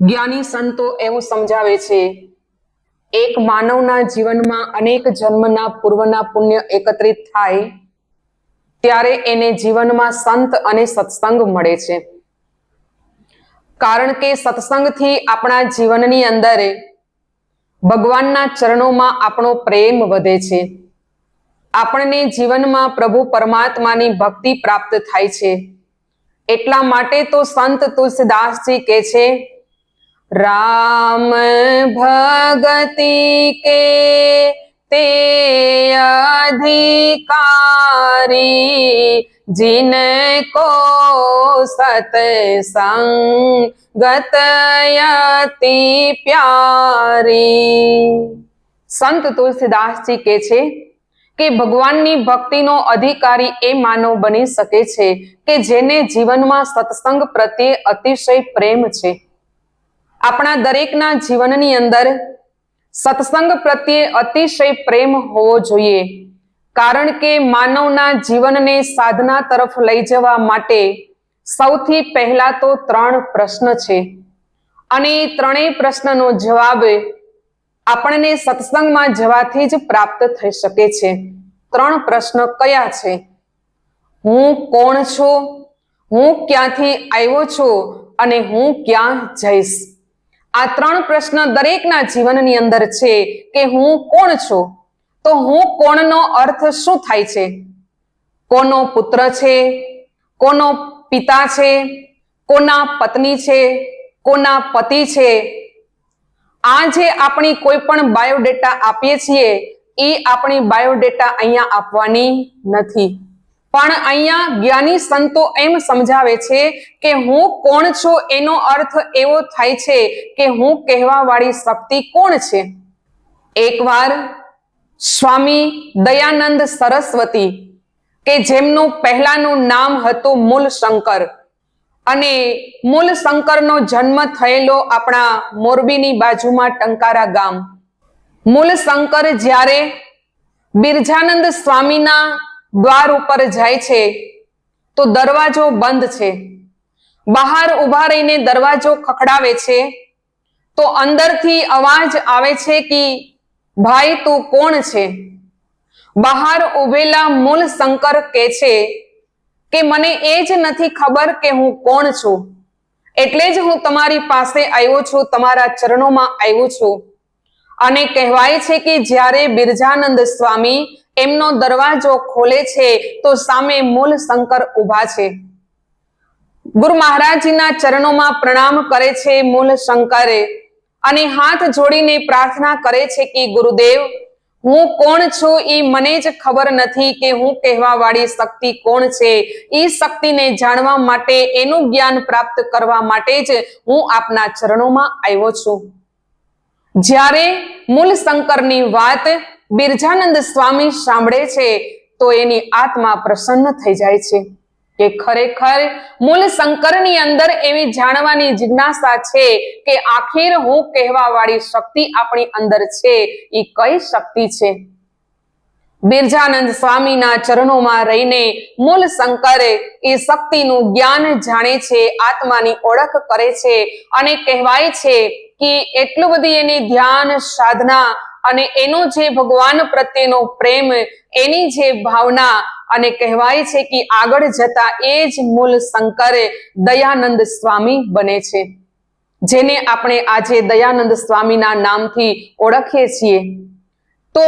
જ્ઞાની સંતો એવું સમજાવે છે, એક માનવના જીવનમાં અનેક જન્મના પૂર્વના પુણ્ય એકત્રિત થાય, ત્યારે એને જીવનમાં સંત અને સત્સંગ મળે છે. કારણ કે સત્સંગથી આપણા જીવનની અંદર ભગવાનના ચરણોમાં આપણો પ્રેમ વધે છે. આપણને જીવનમાં પ્રભુ પરમાત્માની ભક્તિ પ્રાપ્ત થાય છે. એટલા માટે તો સંત તુલસીદાસજી કે છે રામ ભગતિ કે તે અધિકારી जिन को सतसंग गतयति प्यारी સંત તુલસીદાસજી કે છે કે ભગવાનની ભક્તિનો અધિકારી એ માનવ બની શકે છે કે જેને જીવનમાં સત્સંગ પ્રત્યે અતિશય પ્રેમ છે આપણા દરેકના જીવનની અંદર સત્સંગ પ્રત્યે અતિશય પ્રેમ હોવો જોઈએ. કારણ કે માનવના જીવનને સાધના તરફ લઈ જવા માટે સૌથી પહેલા તો ત્રણ પ્રશ્ન છે. અને ત્રણેય પ્રશ્નનો જવાબ આપણને સત્સંગમાં જવાથી જ પ્રાપ્ત થઈ શકે છે. ત્રણ પ્રશ્ન કયા છે? હું કોણ છું? હું ક્યાંથી આવ્યો છું? અને હું ક્યાં જઈશ? આ ત્રણ પ્રશ્ન દરેકના જીવનની અંદર છે કે હું કોણ છું? તો હું કોણનો અર્થ શું થાય છે? કોનો પુત્ર છે? કોનો પિતા છે? કોના પત્ની છે? કોના પતિ છે? આ જે આપણી કોઈ પણ બાયોડેટા આપીએ છીએ, એ આપણી બાયોડેટા અહીંયા આપવાની નથી. પણ અહીંયા જ્ઞાની સંતો એમ સમજાવે છે કે હું કોણ છું એનો અર્થ એવો થાય છે કે હું કહેવા વાળી શક્તિ કોણ છે? એકવાર સ્વામી દયાનંદ સરસ્વતી, કે જેમનું પહેલાનું નામ હતું મૂલ શંકર અને મૂલ શંકરનો જન્મ થયેલો આપણા મોરબીની બાજુમાં ટંકારા ગામ. મૂલ શંકર જ્યારે બિરજાનંદ સ્વામીના દ્વાર ઉપર જાય છે, તો દરવાજો બંધ છે. બહાર ઊભા રહીને દરવાજો ખખડાવે છે, તો અંદરથી અવાજ આવે છે કે, ભાઈ, તું કોણ છે? બહાર ઉભેલા મૂળ શંકર કે છે કે, મને એ જ નથી ખબર કે હું કોણ છું. એટલે જ હું તમારી પાસે આવ્યો છું, તમારા ચરણોમાં આવ્યો છું. અને કહેવાય છે કે જ્યારે બિરજાનંદ સ્વામી એમનો દરવાજો ખોલે છે તો સામે મૂલ શંકર ઊભા છે. ગુરુ મહારાજજીના ચરણોમાં પ્રણામ કરે છે મૂલ શંકરે અને હાથ જોડીને પ્રાર્થના કરે છે કે ગુરુદેવ, હું કોણ છું એ મને જ ખબર નથી કે હું કહેવા વાળી શક્તિ કોણ છે. એ શક્તિને જાણવા માટે, એનું જ્ઞાન પ્રાપ્ત કરવા માટે જ હું આપના ચરણોમાં આવ્યો છું. જ્યારે મૂલ શંકરની વાત બિરજાનંદ સ્વામી સાંભળે છે તો એની આત્મા પ્રસન્ન થઈ જાય છે કે ખરેખર મૂળ શંકરની અંદર એવી જાણવાની જિજ્ઞાસા છે કે આખીર હું કહેવા વાળી શક્તિ આપણી અંદર છે એ કઈ શક્તિ છે? બિરજાનંદ સ્વામીના ચરણોમાં રહીને મૂળ શંકરે એ શક્તિનું જ્ઞાન જાણે છે, આત્માની ઓળખ કરે છે અને કહેવાય છે કે એટલું બધી એની ધ્યાન, સાધના અને એનો જે ભગવાન પ્રત્યેનો પ્રેમ, એની જે ભાવના અને કહેવાય છે કે આગળ જતા એ જ મૂળ શંકરે દયાનંદ સ્વામી બને છે. જેને આપણે આજે દયાનંદ સ્વામીના નામથી ઓળખીએ છીએ. તો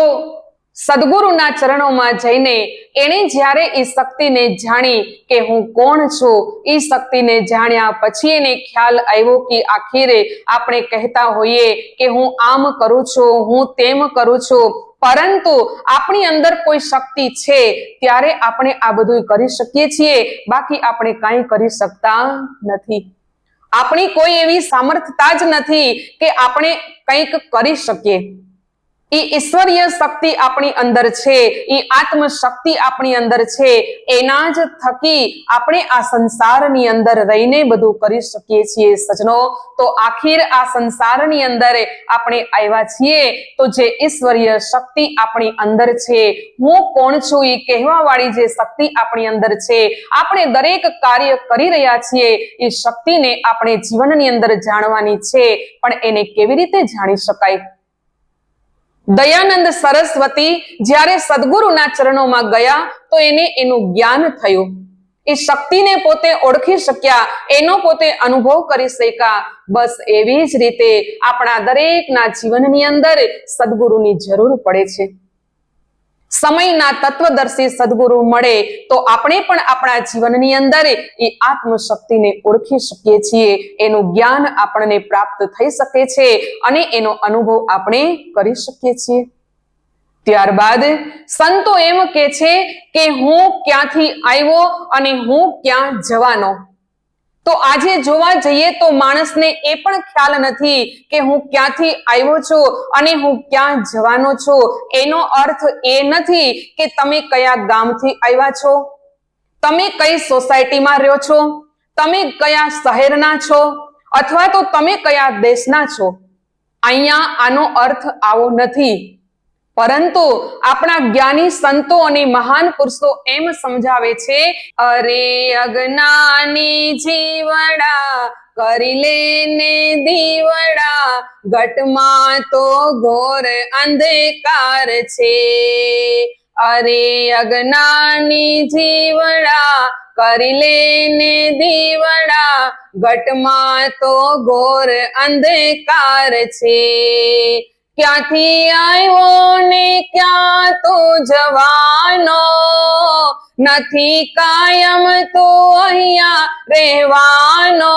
સદગુરુના ચરણોમાં જઈને એણે જ્યારે એ શક્તિને જાણી કે હું કોણ છું, એ શક્તિને જાણ્યા પછી એને ખ્યાલ આવ્યો કે આખીરે આપણે કહેતા હોઈએ કે હું આમ કરું છું, હું તેમ કરું છું. પરંતુ આપણી અંદર કોઈ શક્તિ છે, ત્યારે આપણે આ બધું કરી શકીએ છીએ. બાકી આપણે કાંઈ કરી શકતા નથી. આપણી કોઈ એવી સામર્થતા જ નથી કે આપણે કંઈક કરી શકીએ. એ ઈશ્વરીય શક્તિ આપણી અંદર છે એ આત્મ શક્તિ આપણી અંદર છે, એના જ થકી આપણે આ સંસારની અંદર રહીને બધું કરી શકીએ છીએ સજનો તો આખીર આ સંસારની અંદર આપણે આવ્યા છીએ તો જે ઈશ્વરીય શક્તિ આપણી અંદર છે, હું કોણ છું એ કહેવા વાળી જે શક્તિ આપણી અંદર છે, આપણે દરેક કાર્ય કરી રહ્યા છીએ એ શક્તિને આપણે જીવનની અંદર જાણવાની છે, પણ એને કેવી રીતે જાણી શકાય? દયાનંદ સરસ્વતી જ્યારે સદગુરુના ચરણોમાં ગયા, તો એને એનું જ્ઞાન થયું. એ શક્તિને પોતે ઓળખી શક્યા, એનો પોતે અનુભવ કરી શક્યા. બસ એવી જ રીતે આપણા દરેકના જીવનની અંદર સદગુરુની જરૂર પડે છે. સમયના તત્વદર્શી સદગુરુ મળે તો આપણે પણ આપણા જીવનની અંદર એ આત્મશક્તિને ઓળખી શકીએ છીએ. એનું જ્ઞાન આપણને પ્રાપ્ત થઈ શકે છે અને એનો અનુભવ આપણે કરી શકીએ છીએ. ત્યારબાદ સંતો એમ કે છે કે હું ક્યાંથી આવ્યો અને હું ક્યાં જવાનો? તો આજે જોવા જઈએ તો માણસને એ પણ ખ્યાલ નથી કે હું ક્યાંથી આવ્યો છું અને હું ક્યાં જવાનો છું. એનો અર્થ એ નથી કે તમે કયા ગામથી આવ્યા છો? તમે કઈ સોસાયટીમાં રહ્યો છો? તમે કયા શહેરના છો? અથવા તો તમે કયા દેશના છો? અહીંયા આનો અર્થ આવો નથી. પરંતુ આપણા જ્ઞાની સંતો અને મહાન પુરુષો એમ સમજાવે છે, અરે અજ્ઞાની જીવડા કરી લેને દીવડા, ઘટમાં તો ઘોર અંધકાર છે. અરે અજ્ઞાની જીવડા કરી લેને દીવડા, ઘટમાં તો ઘોર અંધકાર છે. ક્યાંથી આવ્યો ને ક્યાં તો જવાનો? નથી કાયમ તો અહીંયા રહેવાનો.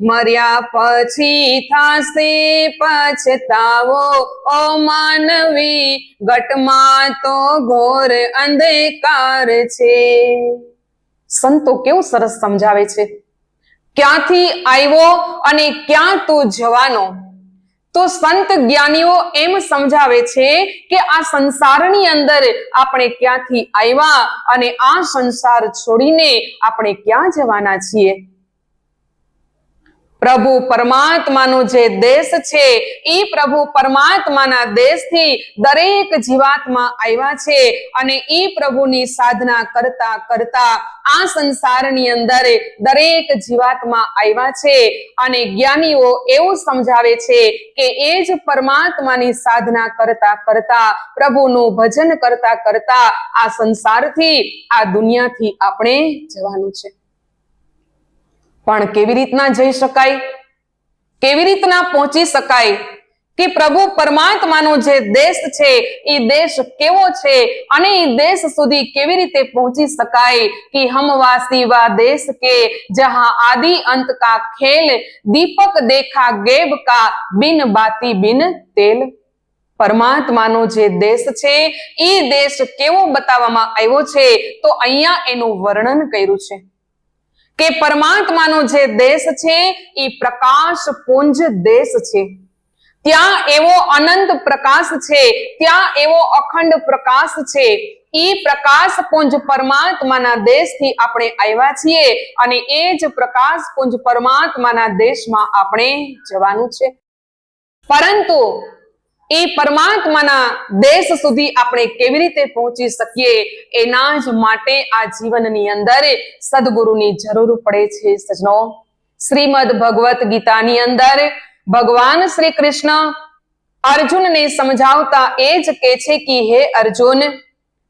મર્યા પછી થાશે પછતાવો ઓ માનવી ગટમાં તો ઘોર અંધકાર છે. સંતો કેવું સરસ સમજાવે છે. ક્યાંથી આવ્યો અને ક્યાં તું જવાનો? તો સંત જ્ઞાનીઓ એમ સમજાવે છે કે આ સંસારની અંદર આપણે ક્યાંથી આવ્યા અને આ સંસાર છોડીને આપણે ક્યાં જવાના છીએ? પ્રભુ પરમાત્માનો જે દેશ છે એ પ્રભુ પરમાત્માના દેશથી દરેક જીવાત્મા આવ્યા છે અને એ પ્રભુની સાધના કરતા કરતા આ સંસારની અંદર દરેક જીવાત્મા આવ્યા છે અને જ્ઞાનીઓ એવું સમજાવે છે કે એ જ પરમાત્માની સાધના કરતા કરતા, પ્રભુનું ભજન કરતા કરતા આ સંસારથી, આ દુનિયાથી આપણે જવાનું છે. પણ કેવી રીતના જઈ શકાય? કેવી રીતના પહોંચી શકાય? કે પ્રભુ પરમાત્માનો જે દેશ છે, એ દેશ કેવો છે? અને એ દેશ સુધી કેવી રીતે પહોંચી શકાય? કે હમવાસી વા દેશ કે જહાં આદિ અંત કા ખેલ, દીપક દેખા ગેબ કા બિન બાતી બિન તેલ? પરમાત્માનો જે દેશ છે, એ દેશ કેવો બતાવવામાં આવ્યો છે? તો અહીંયા એનું વર્ણન કર્યું છે. કે પરમાત્માનો જે દેશ છે, એ પ્રકાશ પુંજ દેશ છે. ત્યાં એવો અનંત પ્રકાશ છે, ત્યાં એવો અખંડ પ્રકાશ છે. એ પ્રકાશ પુંજ પરમાત્માના દેશથી આપણે આવ્યા છીએ અને એ જ પ્રકાશ પુંજ પરમાત્માના દેશમાં આપણે જવાનું છે. પરંતુ એ પરમાત્માના દેશ સુધી આપણે કેવી રીતે પહોંચી શકીએ એના જ માટે આ જીવનની અંદર સદગુરુની જરૂર પડે છે સજનો શ્રીમદ ભગવત ગીતાની અંદર ભગવાન શ્રી કૃષ્ણ અર્જુનને સમજાવતા એ જ કે છે કે, હે અર્જુન,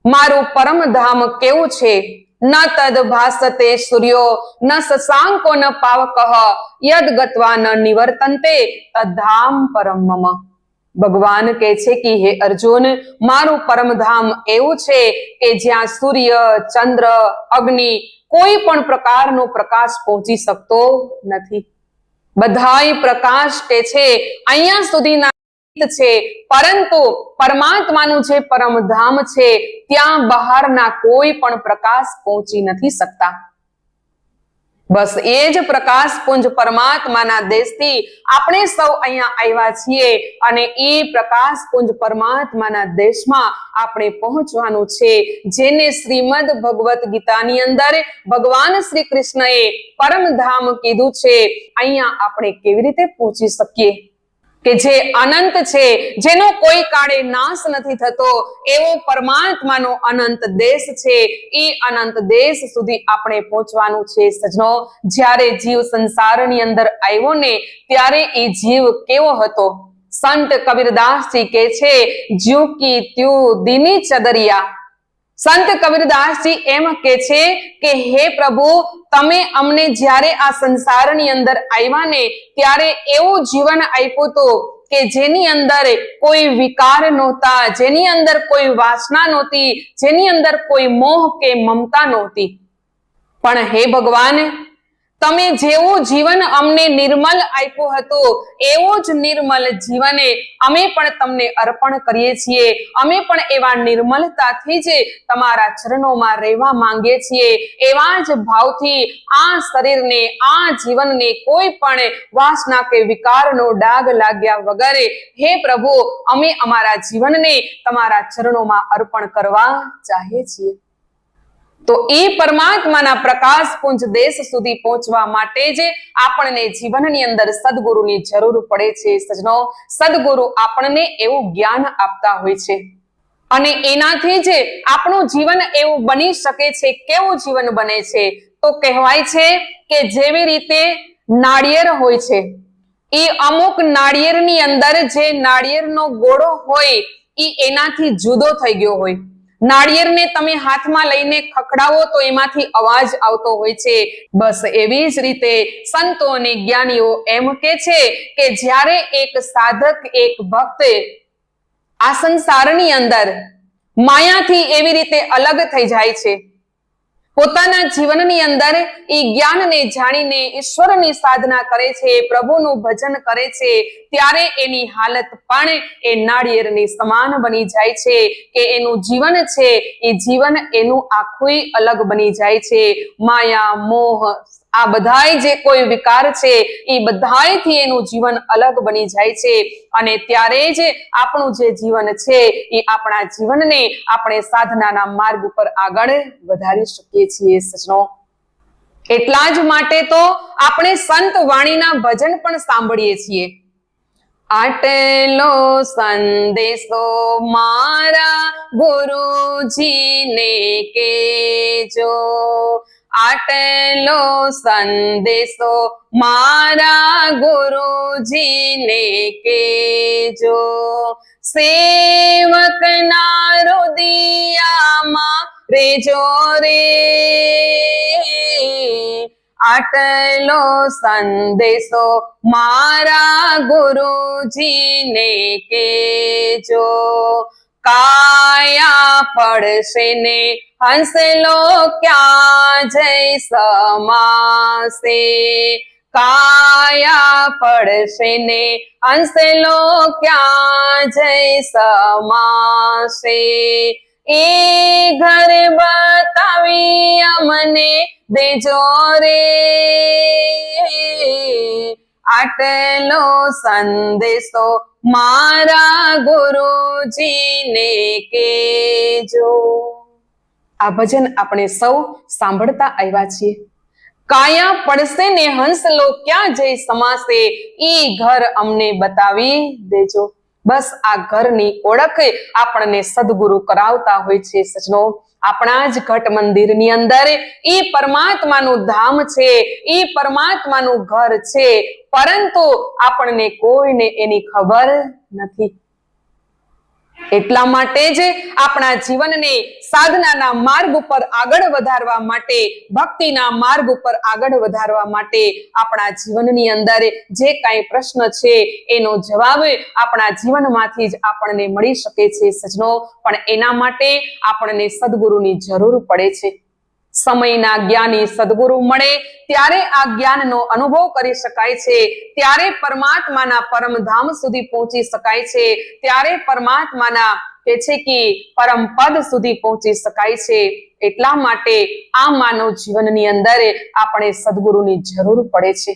મારું પરમ ધામ કેવું છે? ન તદ ભાસતે સૂર્યો, ન શશાંકો ન પાવકઃ, યદ ગત્વા ન નિવર્તન્તે, તદ્ધામ પરમ મમ. ભગવાન કહે છે કે, હે અર્જુન, મારું પરમધામ એવું છે કે જ્યાં સૂર્ય, ચંદ્ર, અગ્નિ કોઈ પણ પ્રકારનો પ્રકાશ પહોંચી શકતો નથી. બધાય પ્રકાશ કે છે, અહીંયા સુધીના છે, પરંતુ પરમાત્માનું જે પરમધામ છે, ત્યાં બહારના કોઈ પણ પ્રકાશ પહોંચી નથી શકતા. બસ એ જ પ્રકાશ પુંજ પરમાત્માના દેશથી આપણે સૌ અહીંયા આવ્યા છીએ અને એ પ્રકાશ પુંજ પરમાત્માના દેશમાં આપણે પહોંચવાનું છે, જેને શ્રીમદ ભગવત ગીતાની અંદર ભગવાન શ્રી કૃષ્ણએ પરમધામ કીધું છે. અહીંયા આપણે કેવી રીતે પહોંચી શકીએ? કે જે અનંત છે, જેનો કોઈ કાળે નાશ નથી થતો, એવો પરમાત્માનો અનંત દેશ છે. એ અનંત દેશ સુધી આપણે પહોંચવાનું છે સજનો જ્યારે જીવ સંસારની અંદર આવ્યો ને, ત્યારે એ જીવ કેવો હતો? સંત કબીરદાસજી કે છે જ્યુ કી ત્યુ દિની ચદરિયા. સંત કબીરદાસજી એમ કે છે કે, હે પ્રભુ, તમે અમને જ્યારે આ સંસારની અંદર આવ્યા ને, ત્યારે એવું જીવન આપ્યું તો કે જેની અંદર કોઈ વિકાર નહોતા, જેની અંદર કોઈ વાસના નહોતી, જેની અંદર કોઈ મોહ કે મમતા નહોતી. પણ હે ભગવાન તમે જેવું જીવન અમને નિર્મલ આપ્યું હતું, એવું જ નિર્મલ જીવને અમે પણ તમને અર્પણ કરીએ છીએ. અમે પણ એવા નિર્મલતાથી જ તમારા ચરણોમાં રહેવા માંગીએ છીએ. એવા જ ભાવથી આ શરીરને, આ જીવનને કોઈ પણ વાસના કે વિકારનો ડાગ લાગ્યા વગર, હે પ્રભુ, અમે અમારા જીવનને તમારા ચરણોમાં અર્પણ કરવા ચાહીએ છીએ. તો એ પરમાત્માના પ્રકાશ પુંજ દેશ સુધી પહોંચવા માટે જ આપણને જીવનની અંદર સદગુરુની જરૂર પડે છે સજનો સદગુરુ આપણને એવું જ્ઞાન આપતા હોય છે. અને એનાથી જ આપણું જીવન એવું બની શકે છે, કેવું જીવન બને છે, તો કહેવાય છે કે જેવી રીતે નાળિયેર હોય છે, એ અમુક નાળિયેરની અંદર જે નાળિયેરનો ગોળો હોય એ એનાથી જુદો થઈ ગયો હોય. નાળિયેરને તમે હાથમાં લઈને ખખડાવો તો એમાંથી અવાજ આવતો હોય છે. બસ એવી જ રીતે સંતો અને જ્ઞાનીઓ એમ કે છે કે જ્યારે એક સાધક, એક ભક્ત આ સંસારની અંદર માયાથી એવી રીતે અલગ થઈ જાય છે પોતાના જીવનની અંદર એ જ્ઞાનને જાણીને ઈશ્વરની સાધના કરે છે, પ્રભુનું ભજન કરે છે, ત્યારે એની હાલત પણ એ નાળિયેરની સમાન બની જાય છે કે એનું જીવન છે, એ જીવન એનું આખું અલગ બની જાય છે. માયા, મોહ આ બધાય જે કોઈ વિકાર છે એ બધાયથી એનું જીવન અલગ બની જાય છે. અને ત્યારે જ આપણું જે જીવન છે એ આપણા જીવનને આપણે સાધનાના માર્ગ ઉપર આગળ વધારી શકીએ છીએ સજનો એટલા જ માટે તો આપણે સંત વાણીના ભજન પણ સાંભળીએ છીએ. આટલો સંદેશો મારા ગુરુજીને કેજો. આટલો સંદેશો મારા ગુરુજીને કેજો સેવકના રુદિયામાં રેજો રે. આટલો સંદેશો મારા ગુરુજીને કેજો કાયા પડશે ને હંસલો ક્યાં જય સમાસે કાયા પડશે ને હંસલો ક્યાં જય સમાસે એ ઘર બતાવી અમને દેજો રે. આટલો સંદેશો મારા ગુરુજીને કેજો આ ભજન આપણે સૌ સાંભળતા આવ્યા છીએ. કાયા પડશે ને હંસલો ક્યાં જઈ સમાશે, ઈ ઘર અમને બતાવી દેજો. બસ આ ઘરની ઓળખ આપણને સદગુરુ કરાવતા હોય છે સજનો આપણા જ ઘટ મંદિરની અંદર એ પરમાત્માનું ધામ છે એ પરમાત્માનું ઘર છે, પરંતુ આપણને કોઈને એની ખબર નથી. એટલા માટે જ આપણા જીવનને સાધનાના માર્ગ ઉપર આગળ વધારવા માટે, ભક્તિના માર્ગ ઉપર આગળ વધારવા માટે આપણા જીવનની અંદર જે કાંઈ પ્રશ્ન છે, એનો જવાબ આપણા જીવનમાંથી જ આપણને મળી શકે છે સજનો પણ એના માટે આપણને સદગુરુની જરૂર પડે છે. સમયના જ્ઞાની સદગુરુ મળે, ત્યારે આ જ્ઞાનનો અનુભવ કરી શકાય છે. ત્યારે પરમાત્માના પરમધામ સુધી પહોંચી શકાય છે. ત્યારે પરમાત્માના કે છે કે પરમ પદ સુધી પહોંચી શકાય છે. એટલા માટે આ માનવ જીવનની અંદર આપણે સદગુરુની જરૂર પડે છે.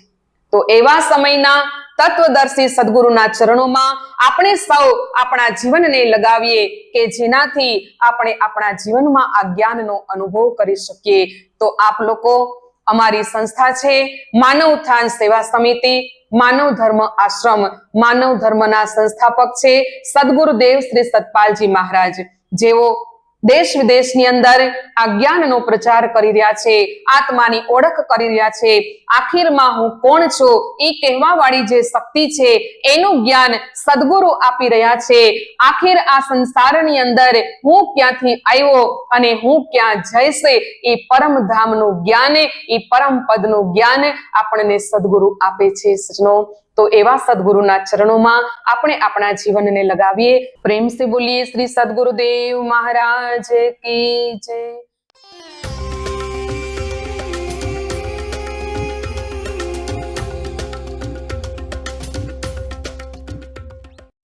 તો એવા સમયના તત્વદર્શી સદગુરુના ચરણોમાં આપણે સૌ આપણા જીવનને લગાવીએ કે જેનાથી આપણે આપણા જીવનમાં આ જ્ઞાનનો અનુભવ કરી શકીએ. તો આપ લોકો, અમારી સંસ્થા છે માનવ ઉત્થાન સેવા સમિતિ, માનવ ધર્મ આશ્રમ, માનવ ધર્મના સંસ્થાપક છે સદગુરુદેવ શ્રી સતપાલજી મહારાજ. જેઓ દેશ વિદેશની અંદર આ જ્ઞાનનો પ્રચાર કરી રહ્યા છે, આત્માની ઓળખ કરી રહ્યા છે. આખીરમાં હું કોણ છું? એ કહેવા જે શક્તિ છે, એનું જ્ઞાન સદગુરુ આપી રહ્યા છે. આખીર આ સંસારની અંદર હું ક્યાંથી આવ્યો અને હું ક્યાં જઈશ? એ પરમ ધામનું જ્ઞાન, એ પરમ પદનું જ્ઞાન આપણને સદગુરુ આપે છે. સજનો તો એવા સદગુરુના ચરણોમાં આપણે આપણા જીવનને લગાવીએ. પ્રેમ સે બોલીએ શ્રી સદગુરુદેવ મહારાજ કી જય.